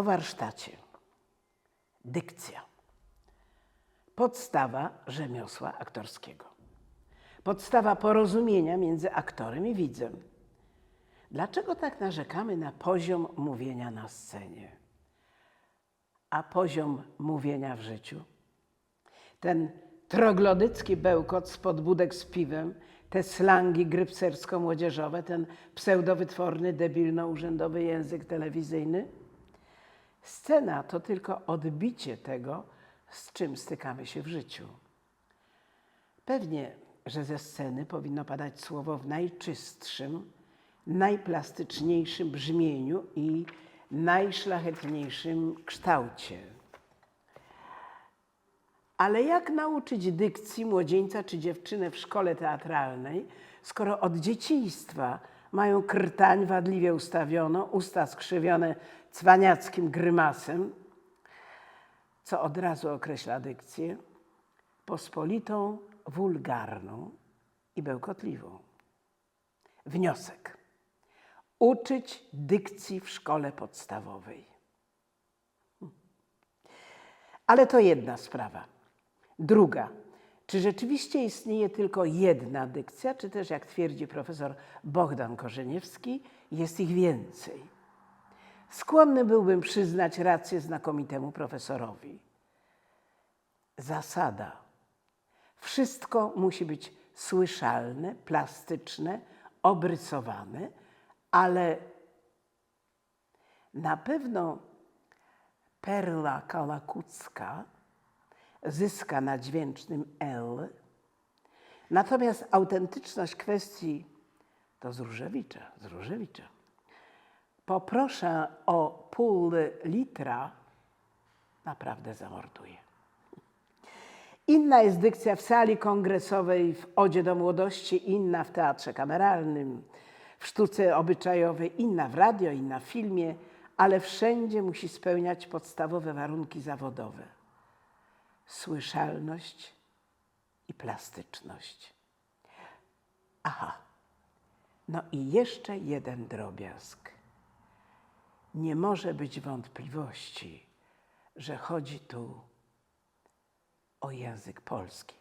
o warsztacie. Dykcja. Podstawa rzemiosła aktorskiego. Podstawa porozumienia między aktorem i widzem. Dlaczego tak narzekamy na poziom mówienia na scenie? A poziom mówienia w życiu? Ten troglodycki bełkot z podbudek z piwem, te slangi grypsersko-młodzieżowe, ten pseudowytworny, debilno-urzędowy język telewizyjny? Scena to tylko odbicie tego, z czym stykamy się w życiu. Pewnie, że ze sceny powinno padać słowo w najczystszym, najplastyczniejszym brzmieniu i najszlachetniejszym kształcie. Ale jak nauczyć dykcji młodzieńca czy dziewczynę w szkole teatralnej, skoro od dzieciństwa mają krtań wadliwie ustawioną, usta skrzywione cwaniackim grymasem, co od razu określa dykcję, pospolitą, wulgarną i bełkotliwą. Wniosek. Uczyć dykcji w szkole podstawowej. Ale to jedna sprawa. Druga. Czy rzeczywiście istnieje tylko jedna dykcja, czy też, jak twierdzi profesor Bogdan Korzeniewski, jest ich więcej? Skłonny byłbym przyznać rację znakomitemu profesorowi. Zasada. Wszystko musi być słyszalne, plastyczne, obrysowane, ale na pewno perla kalakucka zyska na dźwięcznym L, natomiast autentyczność kwestii to z Różewicza, z Różewicza. Poproszę o pół litra, naprawdę zamorduje. Inna jest dykcja w sali kongresowej w Odzie do Młodości, inna w teatrze kameralnym, w sztuce obyczajowej, inna w radio, inna w filmie, ale wszędzie musi spełniać podstawowe warunki zawodowe. Słyszalność i plastyczność. Aha, no i jeszcze jeden drobiazg. Nie może być wątpliwości, że chodzi tu o język polski.